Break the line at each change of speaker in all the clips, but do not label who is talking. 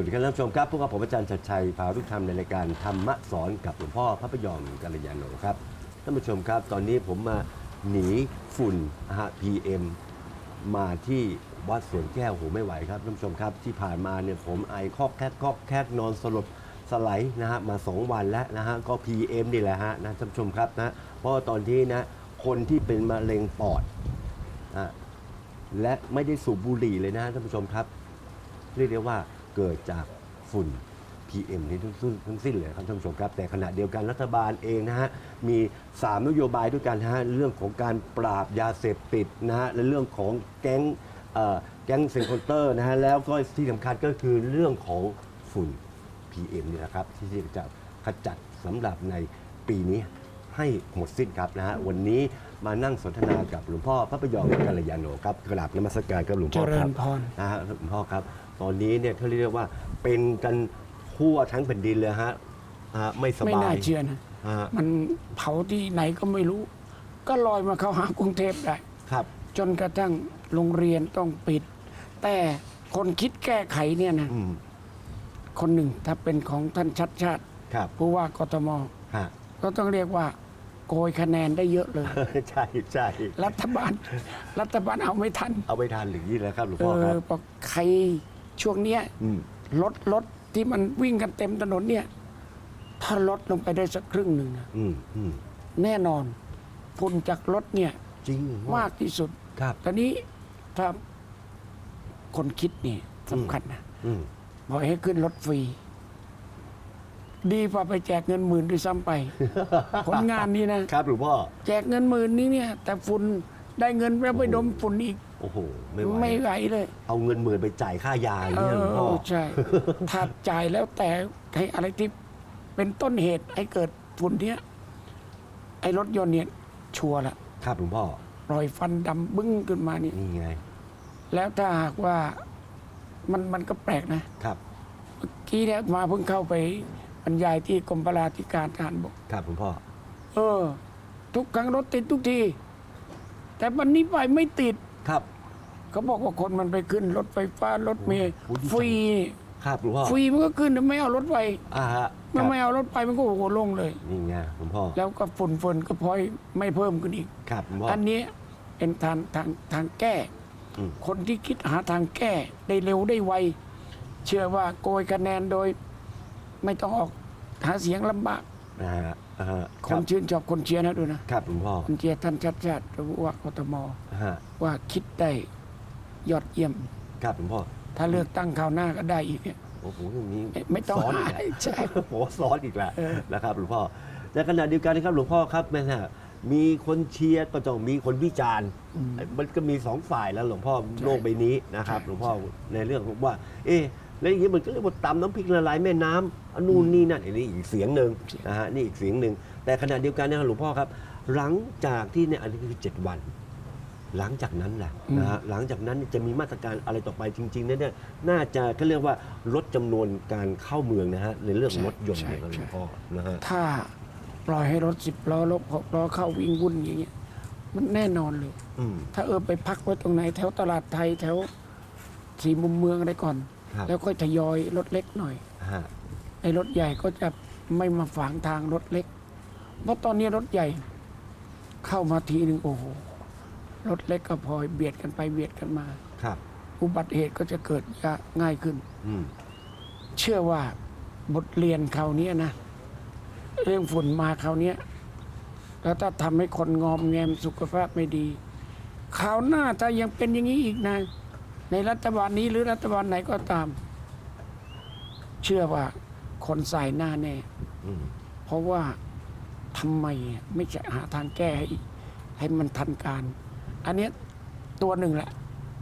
วัสดีครับท่านผู้ชมครับ พวกบผมอาจารย์ชัดชัยพาทุกท่านในรายการธรรมะสอนกับหลวงพ่อพระพยอมกัลยาโนครับท่านผู้ชมครับ ตอนนี้ผมมาหนีฝุ่นนะฮะ PM มาที่วัดสวนแก้วโหไม่ไหวครับท่านผู้ชมครับ ที่ผ่านมาเนี่ยผมไอคอกแคกคอกแคกนอนสลบสไลด์นะฮะมา 2 วันแล้วนะฮะก็ PM นี่แหละฮะนะท่านผู้ชมครับนะเพราะว่าตอนที่นะคนที่เป็นมะเร็งปอดนะและไม่ได้สูบบุหรี่เลยนะท่านผู้ชมครับ เรียกได้ว่า เกิดจากฝุ่น PM นี้ทั้งสิ้นทั้งสิ้นเลยครับท่านผู้ชมครับ แต่ขณะเดียวกันรัฐบาลเองนะฮะมี 3 นโยบายด้วยกันนะฮะเรื่องของการปราบยาเสพติดนะฮะและเรื่องของแก๊งเอ่อแก๊งเซนคอนเตอร์นะฮะแล้วก็ที่สำคัญก็คือเรื่องของฝุ่น PM นี่แหละครับที่จะขจัดสำหรับในปีนี้ให้หมดสิ้นครับนะฮะวันนี้มานั่งสนทนากับหลวงพ่อพระพยอมกัลยาโนครับกราบนมัสการครับหลวงพ่อ
เจริ
ค
ญ
รับ
พร
นะฮะหลวงพ่อครับ ตอนนี้เนี่ยเขาเรียกว่าเป็นกันทั่วทั้งแผ่นดินเลยฮะอ่าไม่ส
ไม่
บาย
น่าเชื่อนะ
ฮะ
มันเผาที่ไหนก็ไม่รู้ ก็ลอยมาเข้าหากรุงเทพได้
ครับ
จนกระทั่งโรงเรียนต้องปิด แต่คนคิดแก้ไขเนี่ยนะ
อืม
คนหนึ่งถ้าเป็นของท่านชัดชาติ
ครับ
ผู้ว่ากทม
ฮะ
ก็ต้องเรียกว่า โกยคะแนนได้เยอะเลย
ใช่ใช่
รัฐบาล รัฐบาลเอาไม่ทัน
เอาไปทานหรือยี่แล้วครับหลวง
เอ
พ่อค
อ
รับ
บอกใคร ช่วงเนี้ย
อืม
รถรถที่มันวิ่งกันเต็มถนนเนี่ย ถ้าลดลงไปได้สักครึ่งหนึ่งนะ
อืมอืม
แน่นอนฝุ่นจากรถเนี่ย
จริง
มากที่สุด
ครับ
ตอนนี้ถ้าคนคิดนี่สำคัญนะ
อืม
บอกให้ขึ้นรถฟรี ดีกว่าไปแจกเงินหมื่นด้วยซ้ำไป ผลงานนี้นะ
ครับหลวงพ่อ
แจกเงินหมื่นนี้เนี่ย แต่ฝุ่นได้เงินแล้วไปดมฝุ่นอีก
โอ้โห ไม่ไหว
ไม่ไหวเลย
เอาเงินหมื่นไปจ่ายค่ายาอย่าง
เอ
เงี้ยหลวงพ่อ
อใช่ถ้าจ่ายแล้วแต่ให้อะไรที่เป็นต้นเหตุให้เกิดฝุ่นเนี้ยไอ้รถยนต์เนี่ยชัวร์ละ
ครับหลวงพ่อ
ปล่อยฟันดำบึ้งขึ้นมานี่
นี่ไง
แล้วถ้าหากว่ามันมันก็แปลกนะ
ครับ
เมื่อกี้เนี่ยมาเพิ่งเข้าไปบรรยายที่กรมพลาธิการทหารบก
ครับหลวงพ่อ
เออ ทุกครั้งรถติดทุกที แต่วันนี้ไปไม่ติด
ครับ
เขาบอกว่าคนมันไปขึ้นรถไฟฟ้ารถเมล์
โอ้โหดีจัง
ฟรี
ครับหลวงพ่อ
ฟรีมันก็ขึ้นไม่เอารถไป
อ่าฮะค
มั
รั
น
บ
ไม่เอารถไปมันก็โอ้โหลงเลย
นี่ไงหลวงพ่อ
แล้วก็ฝุ่นฝุ่นก็พลอยไม่เพิ่มขึ้นอีก
ครับหลวงพ่อ
อันนี้เป็นทางทางทางแก้
อืม
คนที่คิดหาทางแก้ได้เร็วได้ไว เชื่อว่าโกยคะแนนโดย ไม่ต้องออกหาเสียงลำบาก
นะฮะ อ่าฮะ
ค
รั
น
บ
ชื่นชอบคนเชียร์นะดูนะครับ
หลวงพ่อ
คนเชียร์ท่านชัดชาติผู้ว่ากทม
ฮะ
ว่าคิดได้ยอดเยี่ยม
ครับหลวงพ่อ
ถ้าเลือกตั้งคราวหน้าก็ได้อีกเนี่ย
โอ้โหอย่างนี้
ไม่ไม่ต้อง
ซ้อนอีก
หา
แล้ว
ใช่
โอ้โหซ้อนอีกแล้ว
เออ
นะครับหลวงพ่อแต่ขณะเดียวกันนะครับหลวงพ่อครับแม่ฮะมีคนเชียร์ก็ต้องมีคนวิจารณ์มันก็มีสองฝ่ายแล้วหลวงพ่อโลกใบนี้นะครับ
ใช่
หลวงพ่อในเรื่องของว่า เอ๊ะ แล้วอย่างนี้มันก็เรียกว่าตำน้ำพริกละลายแม่น้ำอันนู่นนี่นั่นอันนี้อีกเสียงหนึ่งนะฮะนี่อีกเสียงหนึ่งแต่ขณะเดียวกันนะครับหลวงพ่อครับ หลังจากที่เนี่ยอันนี้คือเจ็ดวัน หลังจากนั้นแหละนะฮะหลังจากนั้นจะมีมาตรการอะไรต่อไปจริงๆนั้นเนี่ยน่าจะก็เรียกว่าลดจำนวนการเข้าเมืองนะฮะในเรื่องรถยนต์เนี่ยนะหลวงพ่อนะฮะ
ถ้าปล่อยให้รถสิบล้อรถหกล้อเข้าวิ่งวุ่นอย่างเงี้ยมันแน่นอนเลย
อืม
ถ้าเออไปพักไว้ตรงไหนแถวตลาดไทยแถวสีมุมเมืองอะไรก่อน
ครับ
แล้วค่อยทยอยรถเล็กหน่อย
ฮะ
ไอ้รถใหญ่ก็จะไม่มาฝางทางรถเล็ก เพราะตอนนี้รถใหญ่ เข้ามาทีหนึ่งโอ้โห รถเล็กก็พลอยเบียดกันไปเบียดกันมา
ครับ
อุบัติเหตุก็จะเกิดยากง่ายขึ้น
อืม
เชื่อว่าบทเรียนคราวเนี้ยนะ เรื่องฝุ่นมาคราวเนี้ยแล้วถ้าทำให้คนงอมแงมสุขภาพไม่ดีคราวหน้าถ้ายังเป็นอย่างนี้อีกนะ ในรัฐบาลนี้หรือรัฐบาลไหนก็ตาม เชื่อว่าคนใส่หน้าแน่
อืม
เพราะว่าทำไมไม่จะหาทางแก้ให้ให้มันทันการ อันเนี้ยตัวหนึ่งแหละ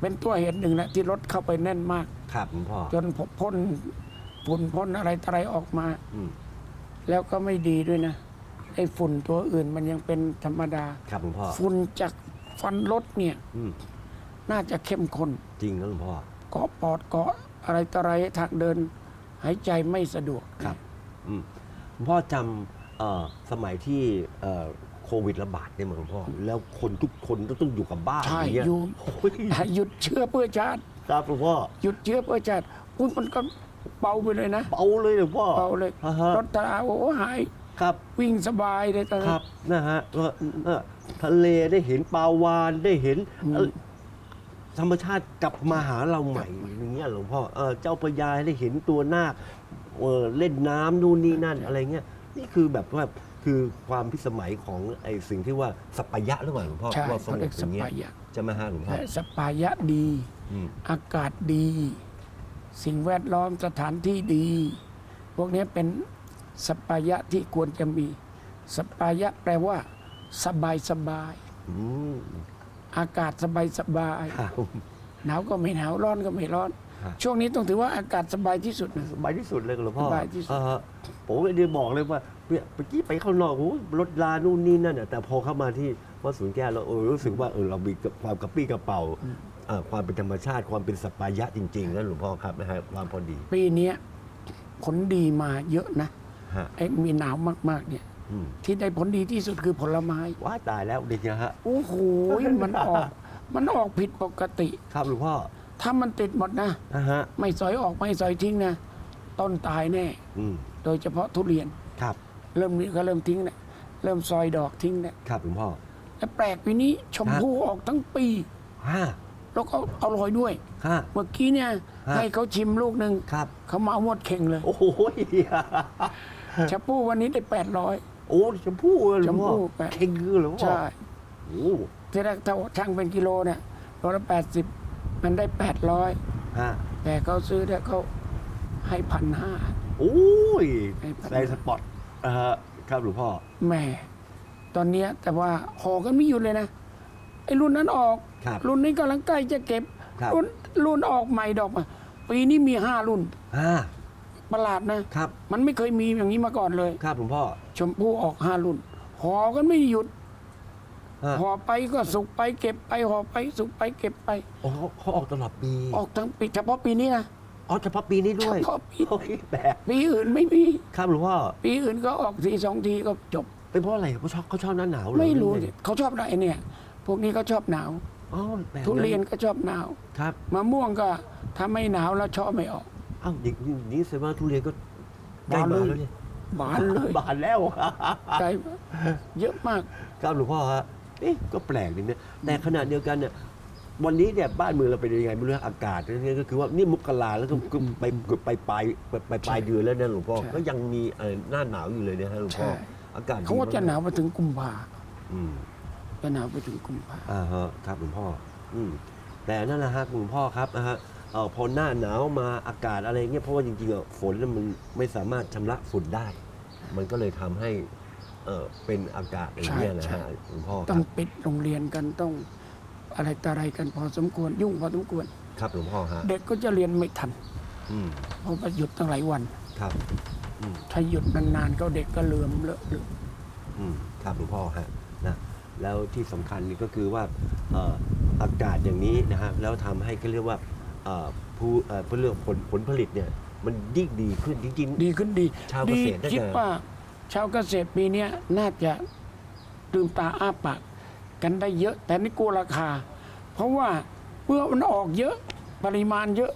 เป็นตัวเหตุหนึ่งแหละที่รถเข้าไปแน่นมาก
ครับหลวงพ่อ
จนพ่นฝุ่นพ่นอะไรต่ออะไรออกมา
อืม
แล้วก็ไม่ดีด้วยนะไอ้ฝุ่นตัวอื่นมันยังเป็นธรรมดา
ครับหลวงพ่อ
ฝุ่นจากฟันรถเนี่ย
อืม
น่าจะเข้มข้น
จริงนะหลวงพ่อ
เกาะปอดเกาะอะไรต่ออะไรทางเดิน หายใจไม่สะดวก
ครับ อืมหลวงพ่อจำเอ่อสมัยที่เอ่อโควิดระบาดเนี่ยเหมือนหลวงพ่อ แล้วคนทุกคนก็ต้องอยู่กับบ้าน
ใช่
อย่างเงี้ย
อยู่
โอ้ย
หยุดเชื้อเพื่อชาติ
ครับหลวงพ่อ
หยุดเชื้อเพื่อชาติอุ้ยมันก็เบาไปเลยนะ
เบาเลยหลวงพ่อ
เบาเลย
อ่าฮะ
รถตราโอ้โหหาย
ครับ
วิ่งสบายเลยตอน
ค
นั้
รั
น
บนะฮะก็เอ่อทะเลได้เห็นปลาวานได้เห็น
อืม
เอ่อ ธรรมชาติกลับมาหาเราใหม่อย่างเงี้ยหลวงพ่อเออเจ้าพระยาได้เห็นตัวนาคเออเล่นน้ำนู่นนี่นั่นอะไรเงี้ยนี่คือแบบว่าคือความพิสมัยของไอ้สิ่งที่ว่าสัปปายะหรือเปล่าหลวงพ่อ
ใช่
ว่าส
เขา
ง
เรีย
บ
ก
อ
ส
ย่างเงี้ย
ปายะ
จะมาฮะหลวงพ่อ
และสปายะดี
อืม
อากาศดี สิ่งแวดล้อมสถานที่ดี พวกนี้เป็นสปายะที่ควรจะมี สปายะแปลว่า สบายสบาย
อืม
อากาศสบายสบาย
ครับ
หนาวก็ไม่หนาวร้อนก็ไม่ร้อน
ครับ
ช่วงนี้ต้องถือว่าอากาศสบายที่สุดนะ
สบายที่สุดเลยหลวงพ่อ
สบายที่สุด
เออผมเลยได้บอกเลยว่าเนี่ยเมื่อกี้ไปข้างนอกโอ้โหรถลานู่นนี่นั่นน่ะแต่พอเข้ามาที่วัดสวนแก้วเราเออรู้สึกว่าเออเรามีความกระปี้กระเป๋าเอ่อความเป็นธรรมชาติความเป็นสัปปายะจริงๆนะหลวงพ่อครับนะฮะความพอดี
ปีเนี้ยผลดีมาเยอะนะ
ฮะ
ไอ้มีหนาวมากๆเนี่ย
อืม
ที่ได้ผลดีที่สุดคือผลไม้
ว้าตายแล้วเด็กนะฮะ
โอ้โหมันออก มันออกผิดปกติ
ครับหลวงพ่อ
ถ้ามันติดหมดนะ
นะฮะ
ไม่สอยออกไม่สอยทิ้งนะต้นตายแน่
อืม
โดยเฉพาะทุเรียน
ครับ
เริ่มนี้ก็เริ่มทิ้งแล้วเริ่มซอยดอกทิ้งแล้ว
ครับหลวงพ่อ
และแปลกปีนี้ชมพู่ออกทั้งปี
ห้า
แล้วก็อร่อยด้วย
ห้า
เมื่อกี้เนี่ย
ฮะ
ให้เขาชิมลูกหนึ่ง
ครับ
เขามาเอาหมดเข่งเลย
โอ้โห
ชมพู่วันนี้ได้แปดร้อย
โอ้ชมพู่เลยหลวงพ่อ
ชมพู่แปะ
เข่งคือหลวงพ่อ
ใช่
โอ้
ที่แรกถ้าช่างเป็นกิโลเนี่ยโลละแปดสิบมันได้แปดร้อย
ฮะ
แต่เขาซื้อเนี่ยเขาให้พันห้า
โอ้ย
ให้พัน
ใส่สปอตอ่าฮะครับหลวงพ่อ
แหม่ ตอนเนี้ยแต่ว่าห่อกันไม่หยุดเลยนะไอ้รุ่นนั้นออก
ครับ
รุ่นนี้กำลังใกล้จะเก็บ
ครับ
รุ่นรุ่นออกใหม่ดอกมาปีนี้มีห้ารุ่น
อ่า
ประหลาดนะ
ครับ
มันไม่เคยมีอย่างนี้มาก่อนเลย
ครับหลวงพ่อ
ชมพู่ออกห้ารุ่นห่อกันไม่หยุด
ฮะ
ห่อไปก็สุกไปเก็บไปห่อไปสุกไปเก็บไป
โอ้เขาเขาออกตลอดปี
ออกทั้งปีเฉพาะปีนี้นะ
อ๋อเฉพาะปีนี้ด้วย
เฉพาะปี
โอ้ยแปลก
ปีอื่นไม่มี
ครับหลวงพ่อ
ปีอื่นก็ออกทีสองทีก็จบ
เป็นเพราะอะไรเขาชอบเขาชอบหน้าหนาวเหอ
ไม่รู้
หอ
สิ
งง
เขาชอบอะไรเนี่ย พวกนี้เขาชอบหนาว
อ๋อแปลกะ
ทุเรียนก็ชอบหนาว
ครับ
มะม่วงก็ถ้าไม่หนาวแล้วชอบไม่ออก
เอ้าอย่างอย่างนี้แสดงว่าทุเรียนก็ใกล้
บาน
มา
เลย
แล้วเนี่ย
บานเลย
บานแล้ว
ใจเยอะมาก
ครับหลวงพ่อฮะเอ๊ะก็แปลกดีเนี่ยแต่ขณะเดียวกันเนี่ยวันนี้เนี่ยบ้านเมืองเราเป็นยังไงไม่รู้อากาศเนี่ยก็คือว่านี่มุกราแล้วก็ก็ไปไปปลายไปไปปลายเดือนแล้วนะหลวงพ่อ
ใช่
ก็ยังมีเอ่อหน้าหนาวอยู่เลยนะฮะหลวงพ่อ
ใช่
อากาศดี
เขาว่าจะหนาว
มก
ไปถึงกุมภา
อืม
จะหนาวไปถึงกุมภา
อ่าฮะครับหลวงพ่อ อืมแต่นั่นแหละฮะหลวงพ่อครับนะฮะ เอ่อพอหน้าหนาวมาอากาศอะไรเงี้ยเพราะว่าจริงๆอะฝนน่ะมันไม่สามารถชำระฝุ่นได้ มันก็เลยทำให้เออเป็นอากาศอย่างเงี้ยนะฮะหลวงพ่อค
ต้
รั
อง
บ
ปิดโรงเรียนกันต้อง อะไรต่ออะไรกันพอสมควรยุ่งพอสมควร
ครับหลวงพ่อฮะ
เด็กก็จะเรียนไม่ทัน
อืม
เพราะว่าหยุดตั้งหลายวัน
ครับอืม
ถ้าหยุดนานๆก็เด็กก็เลื่อมเลอะเลือน
อืมครับหลวงพ่อฮะนะแล้วที่สำคัญนี่ก็คือว่าเอ่ออากาศอย่างนี้นะฮะแล้วทำให้ก็เรียกว่า เอ่อผู้เอ่อเพื่อเรื่องผลผลผลิตเนี่ยมันยิ่งดีขึ้นจริง
ดีขึ้นดี
ชาวเก
ดี
ษตรน่าจะ
คิดว่า ชาวเกษตรปีเนี้ยน่าจะลืมตาอ้าปากกันได้เยอะ แต่นี่กลัวราคา เพราะว่าเมื่อมันออกเยอะปริมาณเยอะ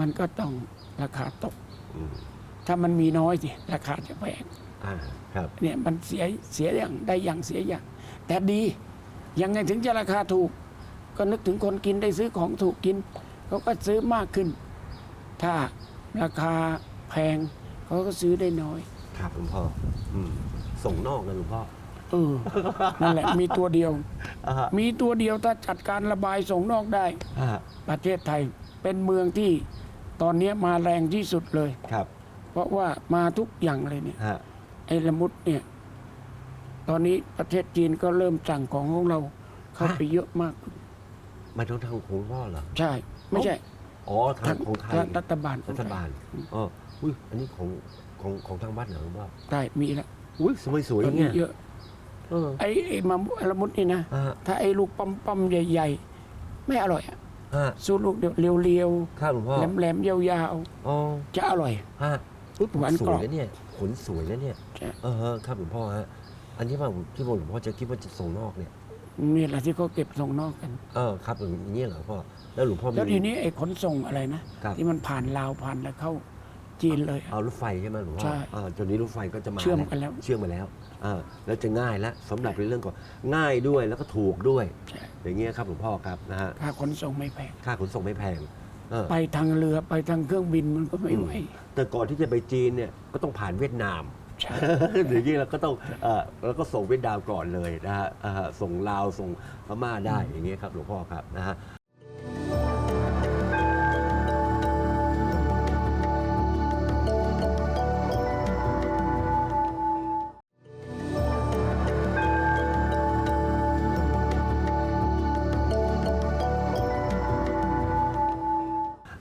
มันก็ต้องราคาตก
ๆอืม
ถ้ามันมีน้อยสิราคาจะแพง
อ่าครับ
เนี่ยมันเสียเสียอย่างได้อย่างเสียอย่าง แต่ดียังไงถึงจะราคาถูก ก็นึกถึงคนกินได้ซื้อของถูกกิน เขาก็ซื้อมากขึ้น ถ้าราคาแพง เขาก็ซื้อได้น้อย
ครับหลวงพ่ออืมส่งนอกนะหลวงพ่อ
เออ นั่นแหละ มีตัวเดียว
อ่าฮะ
มีตัวเดียวถ้าจัดการระบายส่งนอกได้
อ่าฮะ
ประเทศไทยเป็นเมืองที่ตอนนี้มาแรงที่สุดเลย
ครับ
เพราะว่ามาทุกอย่างเลยเนี่ย
ฮะ
ไอ้ละมุดเนี่ย ตอนนี้ประเทศจีนก็เริ่มสั่งของของเราเข้าไปเยอะมาก
มาทางทางของพ่อเหรอ
ใช่ ไม่ใช่
อ๋อทางของไทย
รัฐบาล
รัฐบาลอ๋ออุ้ยอันนี้ของของของทางวัดเหรอหลวงพ่อ
ใช่มีแล้ว
อุ้ยสวยสวย
ต
ๆอ
อน
ย่าง
นี้
เงี้ย
เยอะ
เออ
ไอ้ไอ้มาละมุดนี่นะ
อ่าฮะ
ถ้าไอ้ลูกปั๊มปั๊มๆใหญ่ๆ ไม่อร่อยอะ
ฮะ
สู้ลูกเดียวเรียว
ครับหลวงพ่อ
ๆแหลมๆยาว
อ๋อ
ๆจะอร่อย
ฮะอุ๊ย
หวาน
ส
กร
ว
อยบ
นะเนี่ยขนสวยนะเนี่ย
ใช่
เออฮะครับหลวงพ่อฮะอันที่ว่าที่ผมหลวงพ่อจะคิดว่าจะส่งนอกเนี่ย
นี่แหละที่เขาเก็บส่งนอกกัน
เออครับอย่างนี้เหรอพ่อแล้วหลวงพ่อมี
แล้วทีนี้ไอ้ขนส่งอะไรนะ
ครับ
ที่มันผ่านลาวผ่านแล้วเข้าจีนเลย
เอารถไฟใช่ไหมหลวงพ่อ
ใช่
อ่าตอนนี้รถไฟก็จะมา
เชื่อมกันแล้ว
เชื่อมมาแล้วอ่าแล้วจะง่ายแล้วสำหรับในเรื่องของง่ายด้วยแล้วก็ถูกด้วย
ใช่
อย่างเงี้ยครับหลวงพ่อครับนะฮะ
ค่าขนส่งไม่แพง
ค่าขนส่งไม่แพงเออ
ไปทางเรือไปทางเครื่องบินมันก็ไม่ไหว
แต่ก่อนที่จะไปจีนเนี่ยก็ต้องผ่านเวียดนาม
ใช่
เดี๋ยวนี้เราก็ต้องเอ่อแล้วก็ส่งเวียดนามก่อนเลยนะฮะอ่าส่งลาวส่งพม่าได้อย่างเงี้ยครับหลวงพ่อครับนะฮะ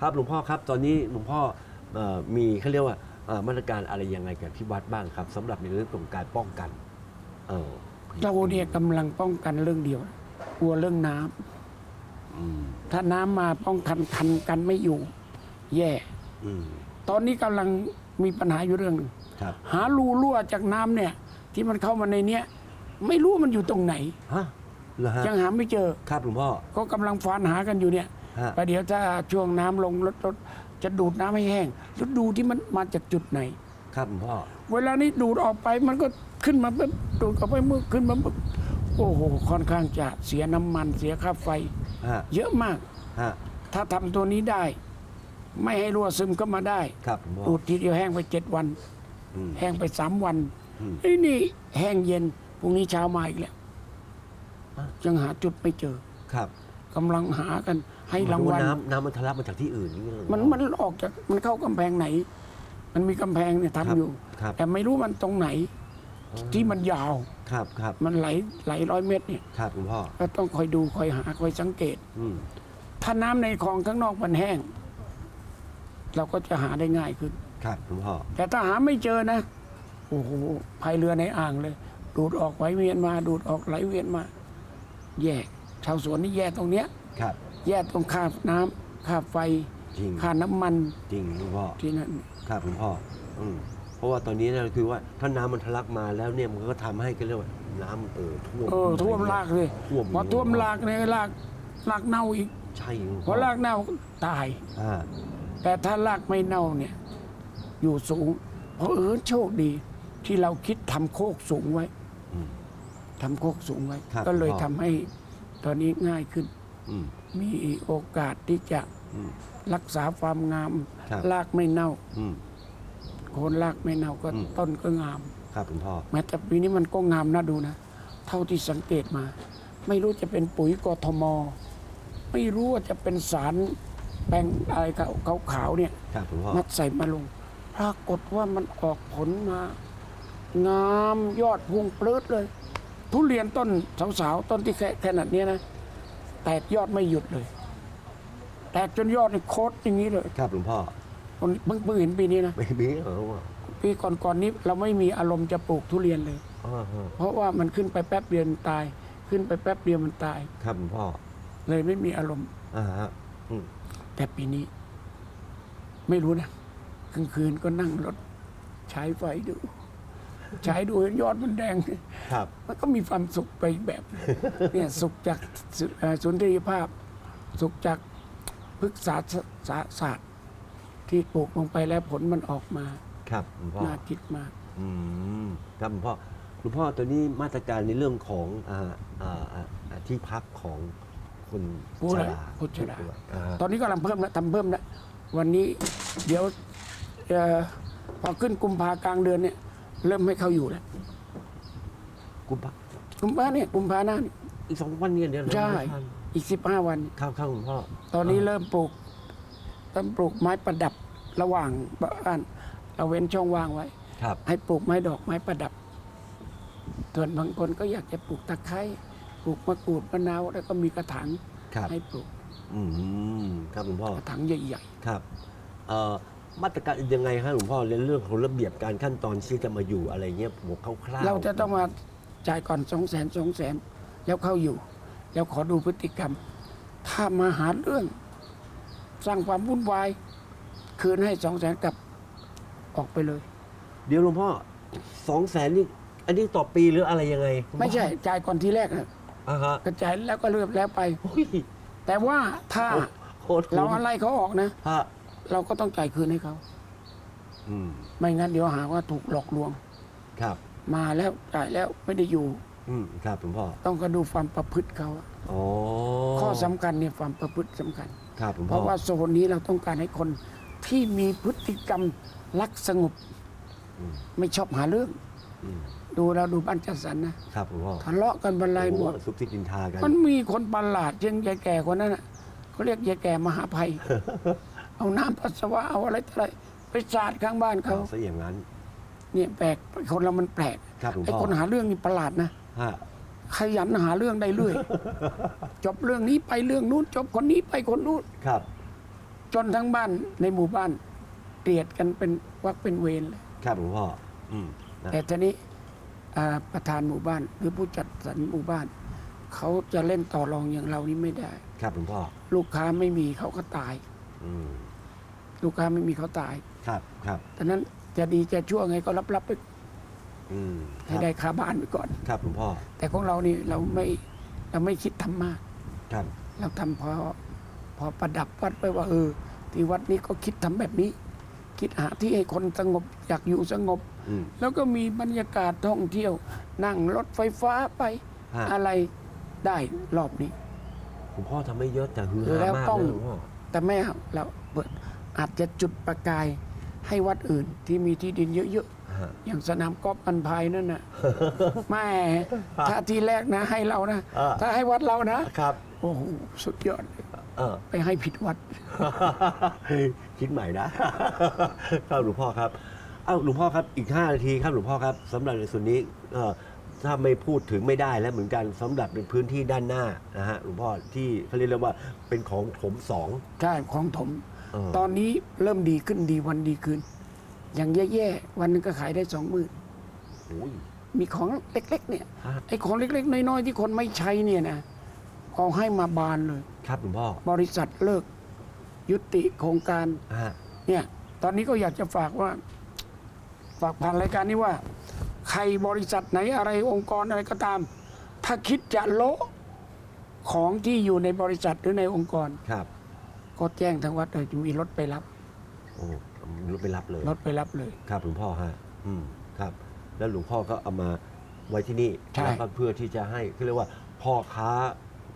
ครับหลวงพ่อครับตอนนี้หลวงพ่อเอ่อมีเขาเรียกว่าเอ่อ มาตรการอะไรยังไงกับที่วัดบ้างครับสำหรับในเรื่องของการป้องกัน เออ
เราเนี่ยกำลังป้องกันเรื่องเดียวกลัวเรื่องน้ำ
อืม
ถ้าน้ำมาป้องกันทันกันไม่อยู่ แย่
อืม
ตอนนี้กำลังมีปัญหาอยู่เรื่องหนึ่ง
ครับ
หารูรั่วจากน้ำเนี่ย ที่มันเข้ามาในเนี้ยไม่รู้มันอยู่ตรงไหน
ฮะเหรอฮะ
ยังหาไม่เจอ
ครับหลวงพ่อ
ก็กำลังฟานหากันอยู่เนี่ย
ฮะ
ประเดี๋ยวถ้าช่วงน้ำลงลดลด จะดูดน้ำให้แห้งแล้วดูที่มันมาจากจุดไหน
ครับหลวงพ่อ
เวลานี้ดูดออกไปมันก็ขึ้นมาปุ๊บดูดออกไปมือขึ้นมาปุ๊บโอ้โหค่อนข้างจะเสียน้ำมันเสียค่าไฟ
ฮะ
เยอะมาก
ฮะ
ถ้าทำตัวนี้ได้ ไม่ให้รั่วซึมเข้ามาได้
ครับหลวงพ่อ
ดูดทีเดียวแห้งไปเจ็ดวัน
อืม
แห้งไปสามวัน
อืม
ไอ้นี่แห้งเย็นพรุ่งนี้เช้ามาอีกแล้ว
อะ
ยังหาจุดไม่เจอ
ครับ
กำลังหากัน ให้รางวัล
น้ำน้ำมันทะลักมาจากที่อื่นนี่เหรอ
มันมันออกจากมันเข้ากำแพงไหน มันมีกำแพงเนี่ย
ครับ
ทำอยู่
ครับ
แต่ไม่รู้มันตรงไหน ที่มันยาว
ครับครับ
มันไหลไหลร้อยเมตรเนี่ย
ครับหลวงพ่อ
ก็ต้องคอยดูคอยหาคอยสังเกต
อืม
ถ้าน้ำในคลองข้างนอกมันแห้ง เราก็จะหาได้ง่ายขึ้น
ครับหลวงพ่อ
แต่ถ้าหาไม่เจอนะโอ้โหพายเรือในอ่างเลย ดูดออกไหลเวียนมา ดูดออกไหลเวียนมา แย่ชาวสวนนี่แย่ตรงเนี้ย
ครับ
แย่ตรงค่าน้ำค่าไฟ
จริง
ค่าน้ำมัน
จริงหลวงพ่อ
ที่นั่น
ครับหลวงพ่ออืมเพราะว่าตอนนี้เนี่ยคือว่าถ้าน้ำมันทะลักมาแล้วเนี่ยมันก็ทำให้ก็เรียกว่าน้ำมันเออท่วม
เออท่วมลากเลย
ท่วม
พอท่วมลากเนี่ยลากลากเน่าอีก
ใช่หลวง
พ
พ่
อ
อ
ลากเน่าตาย
อ่า
แต่ถ้าลากไม่เน่าเนี่ย อยู่สูง เพราะเออโชคดี ที่เราคิดทำโคกสูงไว้
อืม
ทำโคกสูงไว้
ครับ
ก็เลย
พ่อ
ทำให้ตอนนี้ง่ายขึ้น
อืม
มีโอกาสที่จะ
อืม
รักษาความงาม
ครับ
รากไม่เน่า
อืม
โคนรากไม่เน่าก็
อืม
ต้นก็งาม
ครับหลวงพ่อ
แม้แต่ปีนี้มันก็งามนะดูนะ เท่าที่สังเกตมา ไม่รู้จะเป็นปุ๋ยกทม ไม่รู้ว่าจะเป็นสารแปลงอะไรขาวๆเนี่ย
ครับหลวงพ่อ
มัดใส่มาลง ปรากฏว่ามันออกผลมา งามยอดพุงปลื้ดเลย ทุเรียนต้นสาวๆต้นที่แค่ขนาดเนี้ยนะ แตกยอดไม่หยุดเลย แตกจนยอดนี่โคตรอย่างนี้เลย
ครับหลวงพ่อ
คนเพิ่งเพิ่งเห็นปีนี้นะ
ไม่มีเหรอหลวงพ่อ
ปีก่อนๆนี้เราไม่มีอารมณ์จะปลูกทุเรียนเลย
อ่าฮะ
เพราะว่ามันขึ้นไปแป๊บเดียวมันตาย ขึ้นไปแป๊บเดียวมันตาย
ครับหลวงพ่อ
เลยไม่มีอารมณ์
อ่าฮะอืม
แต่ปีนี้ ไม่รู้นะกลางคืนก็นั่งรถใช้ไฟดู ใช้ดูเห็นยอดมันแดง
ครับ
มันก็มีความสุขไปอีกแบบเนี่ยสุขจากสุเอ่อสุนทรียภาพ สุขจากพฤกษาศาศาสตร์ที่ปลูกลงไปแล้วผลมันออกมา
ครับหลวงพ่อ
น่าคิดมาก
อืมครับหลวงพ่อหลวงพ่อตอนนี้มาตรการในเรื่องของอ่าอ่าอ่าอ่าที่พักของคน
ผู้
ช
ใด
รา
ผู้ชรา
อ่า
ตอนนี้กำลังเพิ่มนะทำเพิ่มนะวันนี้เดี๋ยวเออพอขึ้นกุมภากลางเดือนเนี่ย เริ่มให้เขาอยู่แล้ว
กุมภา
กุมภาเนี่ยกุมภาหน้าเนี่ย
อีกสองวันเนี่ยเดี๋ยว
ใช่
ท่าน
อีกสิบห้าวัน
ครับครับหลวงพ่อ
ตอนนี้เริ่มปลูกเริ่มปลูกไม้ประดับระหว่างบ้านเราเว้นช่องว่างไว้
ครับ
ให้ปลูกไม้ดอกไม้ประดับ ส่วนบางคนก็อยากจะปลูกตะไคร้ปลูกมะกรูดมะนาวแล้วก็มีกระถาง
ครับ
ให้ปลูก
อืมครับหลวงพ่อ ก
ระถางใหญ่
ครับเอ่อ มาตรการยังไงครับหลวงพ่อในเรื่องของระเบียบการขั้นตอนที่จะมาอยู่อะไรเงี้ยผมคร่าว
ๆ
ๆ
เราจะต้องมาจ่ายก่อนสองแสนสองแสนแล้วเข้าอยู่ แล้วขอดูพฤติกรรม ถ้ามาหาเรื่อง สร้างความวุ่นวาย คืนให้สองแสนกลับออกไปเลย
เดี๋ยวหลวงพ่อสองแสนนี่อันนี้ต่อปีหรืออะไรยังไง
ไม่ใช่จ่ายก่อนทีแรกนะ
อ่าฮะ
กระจายแล้วก็เริ่มแล้วไป
โอ้ย
แต่ว่าถ้า
โคตร
เรา
คุ้ม
อะไรเขาออกนะ
ฮะ
เราก็ต้องจ่ายคืนให้เขา
อืม
ไม่งั้นเดี๋ยวหาว่าถูกหลอกลวง
ครับ
มาแล้วจ่ายแล้วไม่ได้อยู่
อืมครับหลวงพ่อ
ต้องก็ดูความประพฤติเขาอะ
โอ้
ข้อสำคัญเนี่ยความประพฤติสำคัญ
ครับหลวง
เพ
พ่อ
ราะว่าโซนนี้เราต้องการให้คนที่มีพฤติกรรมรักสงบ
อืม
ไม่ชอบหาเรื่อง
อืม
ดูเราดูบ้านจัดสรรนะครับ
หลวงพ่อ
ทะเลาะกันบรรลัยหมด
โอ้ซุบซิบดินทากัน
มันมีคนประหลาดเช่นยายแก่คนนั้นน่ะเขาเรียกยายแก่มหาภัย เอาน้ำปัสสาวะเอาอะไรต่ออะไรไปสาดข้างบ้านเขา
ซะอย่างนั้น
เนี่ยแปลกคนเรามันแปลก
ครับหลวง
ไอ้
พ่อ
คนหาเรื่องนี่ประหลาดนะ
ฮะ
ขยันหาเรื่องได้เรื่อย จบเรื่องนี้ไปเรื่องนู้น จบคนนี้ไปคนนู้น
ครับ
จนทั้งบ้านในหมู่บ้านเกลียดกันเป็นวักเป็นเวรเลย
ครับหลวงพ่อ อืมนะ
แต่ทีนี้อ่าประธานหมู่บ้าน หรือผู้จัดสรรหมู่บ้าน เขาจะเล่นต่อรองอย่างเรานี่ไม่ได้
ครับหลวงพ่อ
ลูกค้าไม่มีเขาก็ตาย
อืม
ลูกค้าไม่มีเขาตาย
ครับครับ
ดังนั้นจะดีจะชั่วไงก็รับรับๆไป
อืมค
ให้
รับ
ได้ค่าบ้านไปก่อน
ครับหลวงพ่อ
แต่ของเรานี่เราไม่เราไม่คิดทำมาก
ครับ
เราทำพอพอประดับวัดไปว่าเออ ที่วัดนี้ก็คิดทำแบบนี้ คิดหาที่ให้คนสงบอยากอยู่สงบ
อืม
แล้วก็มีบรรยากาศท่องเที่ยว นั่งรถไฟฟ้าไป
ฮะ
อะไรได้รอบนี้
หลวงพ่อทำไม่เยอะแต่ฮือฮา
แล้ว
มาก
ต้อง
เลยหลวงพ่อ
แต่ไม่เอาเราเปิดอาจจะจุดประกายให้วัดอื่นที่มีที่ดินเยอะ
ฮะ
ๆอย่างสนามกอล์ฟอันพายนั่นน่ะแม่ถ้าทีแรกนะให้เรานะ
อ่า
ถ้าให้วัดเรานะ
ครับ
โอ้โหสุดยอดเลย
เออ
ไปให้ผิดวัด
คิดใหม่นะครับหลวงพ่อครับ เอ้าหลวงพ่อครับอีก 5 นาทีครับหลวงพ่อครับสำหรับในส่วนนี้เอ่อ ถ้าไม่พูดถึงไม่ได้แล้วเหมือนกันสำหรับในพื้นที่ด้านหน้านะฮะหลวงพ่อที่เขาเรียกว่าเป็นของถมสอง
ใช่ของถม
เออ
ตอนนี้เริ่มดีขึ้นดีวันดีขึ้นอย่างแย่ๆ วันหนึงก็ขายได้สองหมื่น
โอ้ย
มีของเล็กๆ เนี่ย
ฮะ
ไอ้ของเล็กๆ น้อยๆ ที่คนไม่ใช้เนี่ยนะเอาให้มาบานเลย
ครับหลวงพ่อ
บริษัทเลิก ยุติโครงการ
ฮะ
เนี่ย ตอนนี้ก็อยากจะฝากว่า ฝากผ่านรายการนี้ว่า ใครบริษัทไหนอะไรองค์กรอะไรก็ตาม ถ้าคิดจะโละของที่อยู่ในบริษัทหรือในองค์กร
ครับ
ก็แจ้งทางวัดเลยจะมีรถไปรับ
โอ้รถไปรับเลย
รถไปรับเลย
ครับหลวงพ่อฮะอืมครับ แล้วหลวงพ่อก็เอามาไว้ที่นี่
ใช่
แล้วก็เพื่อที่จะให้คือเรียกว่าพ่อค้า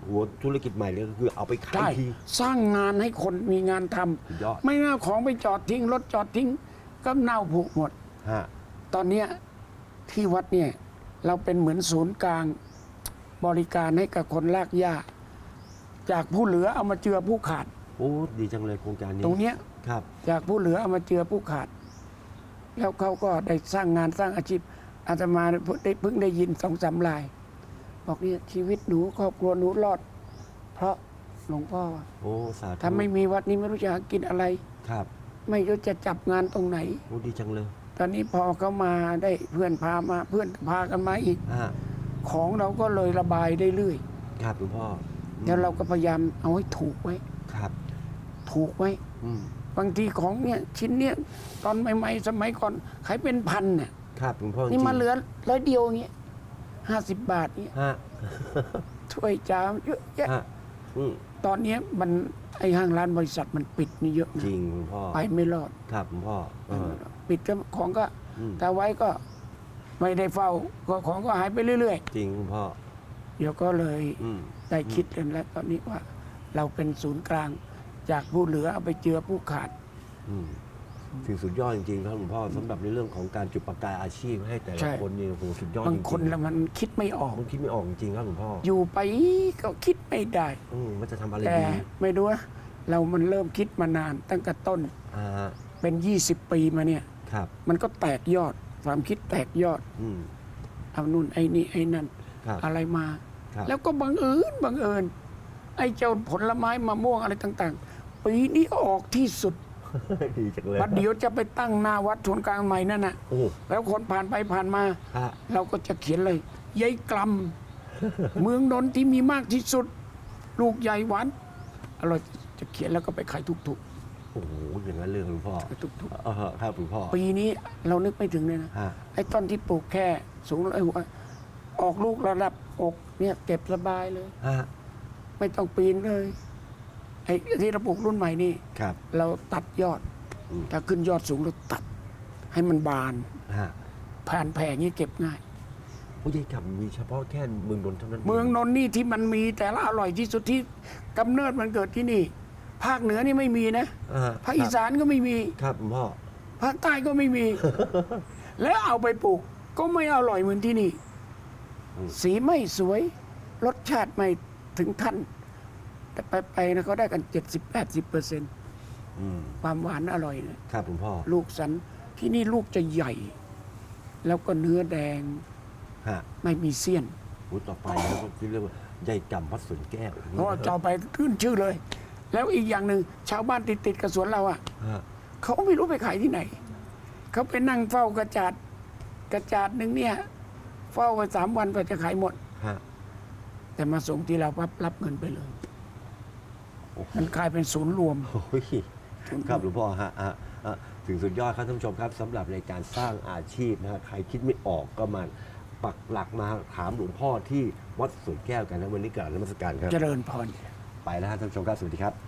หัวธุรกิจใหม่เลยก็คือเอาไปขา
ใช่
ยที
สร้างงานให้คนมีงานทำ
สุดยอด
ไม่น่าของไปจอดทิ้ง รถจอดทิ้ง ก็เน่าผุหมด
ฮะ
ตอนเนี้ย ที่วัดเนี่ยเราเป็นเหมือนศูนย์กลางบริการให้กับคนลากหญ้าจากผู้เหลือเอามาเจือผู้ขาด
โอ้ดีจังเลยโครงการนี้
ตรงเนี้ย
ครับ
จากผู้เหลือเอามาเจือผู้ขาด แล้วเขาก็ได้สร้างงานสร้างอาชีพอาตมาได้เพิ่งได้ยินสองสามราย บอกเนี่ยชีวิตหนูครอบครัวหนูรอด เพราะหลวงพ่อ
โอ้สาธุ
ถ้าไม่มีวัดนี้ไม่รู้จะหากินอะไร
ครับ
ไม่รู้จะจับงานตรงไหน
โอ้ดีจังเลย
ตอนนี้พอเขามาได้เพื่อนพามาเพื่อนพากันมาอีก
ฮะ
ของเราก็เลยระบายได้เรื่อย
ครับหลวงพ่ออืม
แล้วเราก็พยายามเอาให้ถูกไว้
ครับ
ถูกไว้
อืม
บางทีของเนี่ยชิ้นเนี่ยตอนใหม่ๆสมัยก่อนขายเป็นพันเนี่ย
ครับหลวงพ่อ
นี่
จริง
มาเหลือร้อยเดียวอย่างเงี้ยห้าสิบบาทเนี่ย
ฮะ
ถ้วยจามเยอะแยะ
ฮะอืม
ตอนเนี้ยมันไอ้ห้างร้านบริษัทมันปิดนี่เยอะ
จ
นะ
ริงหลวงพ่อ
ไปไม่รอด
ครับหลวงพ่อเออ
ปิดก็ของก็
อืม
ถ้าไว้ก็ไม่ได้เฝ้าก็ของก็หายไปเรื่อย
จริงหลวงพ่อ
ๆ เดี๋ยวก็เลย
อืม
ได้คิดกันแล้วตอนนี้ว่า เราเป็นศูนย์กลางจากผู้เหลือเอาไปเจือผู้ขาด
อืมสิ่งสุดยอดจริงๆครับหลวงพ่อสำหรับในเรื่องของการจุดประกายอาชีพให้แต่
ใช่
ละคนเนี่ยโอ้โหสุดยอด
บา
จ
ง
ริงๆ
คนแล้วมันคิดไม่ออก
มันคิดไม่ออกจริงๆครับหลวงพ่อ
อยู่ไปก็คิดไม่ได้
อืมมันจะทำอะไร
แต่
ดี
ไม่รู้นะเรามันเริ่มคิดมานานตั้งแต่ต้น
อ่าฮะ
เป็น 20 ปีมาเนี่ย
ครับ
มันก็แตกยอด ความคิดแตกยอด
อืม
เอานู่นไอ้นี่ไอ้นั่น
ครับ
อะไรมา
ครับ
แล้วก็บังเอิญบังเอิญไอ้เจ้าผลไม้มะม่วงอะไรต่างๆปีนี้ออกที่สุด
ดีจังเลย
ประเดี๋ยวจะไปตั้งหน้าวัดชนกลางใหม่นั่นน่ะ
โอ้
แล้วคนผ่านไปผ่านมา
ฮะ
เราก็จะเขียนเลยยายกลำเมืองนนท์ที่มีมากที่สุด ลูกใหญ่หวานเราจะเขียนแล้วก็ไปขายทุก
โอ้โหอย่างนั้นเลยหลวงพ่อ
ๆขายทุก
เออครับหลวงพ่อ
ๆปีนี้เรานึกไม่ถึงเลยนะ
ฮะ
ไอ้ต้นที่ปลูกแค่สูงเลยหัวออกลูกระดับอกเนี่ยเก็บสบายเลย
ฮะ
ไม่ต้องปีนเลย ไอ้ที่เราปลูกรุ่นใหม่นี่
ครับ
เราตัดยอด
อืม
ถ้าขึ้นยอดสูงเราตัด ให้มันบาน
ฮะ
ผ่านแผงนี้เก็บง่าย
ผู้ใหญ่กับมีเฉพาะแค่เมืองนนท์เท่านั้น
เมืองนนท์นี่ที่มันมีแต่ละอร่อยที่สุดที่กำเนิดมันเกิดที่นี่ ภาคเหนือนี่ไม่มีนะ
อ่
ภาคอีสานก็ไม่มี
ครับคุณพ่อ
ภาคใต้ก็ไม่มี แล้วเอาไปปลูกก็ไม่อร่อยเหมือนที่นี่
อืม
สีไม่สวย รสชาติไม่ถึงท่าน แต่ไปไปๆนะเขาได้กัน 70-80เปอร์เซ็นต์
อืม
ความหวานอร่อยนะครับ
คุณพ่อ
ลูกสันที่นี่ลูกจะใหญ่ แล้วก็เนื้อแดง
ฮะ
ไม่มีเสี้ยน
พูดต่อไปแล้วก็เรียกว่าใหญ่กำพัดสวนแก้ว
เพราะว่าจะเอาไปขึ้นชื่อเลย แล้วอีกอย่างหนึ่งชาวบ้านติดติดๆกับสวนเราอะ
ฮะ
เขาไม่รู้ไปขายที่ไหน เขาไปนั่งเฝ้ากระจาดกระจาดหนึ่งเนี่ย เฝ้าไปสามวันก็จะขายหมด
ฮะ
แต่มาส่งที่เราปั๊บรับเงินไปเลย
โอ้โห
มันกลายเป็นศูนย์รวม
โอ้ยครับหลวงพ่อฮะฮะฮะถึงสุดยอดครับท่านผู้ชมครับสำหรับในการสร้างอาชีพนะฮะใครคิดไม่ออกก็มาปักหลักมาถามหลวงพ่อที่วัดสวนแก้วกันนะวันนี้กราบนมัสการครับ
เจริญพร
ไปแล้วฮะท่านผู้ชมครับสวัสดีครับ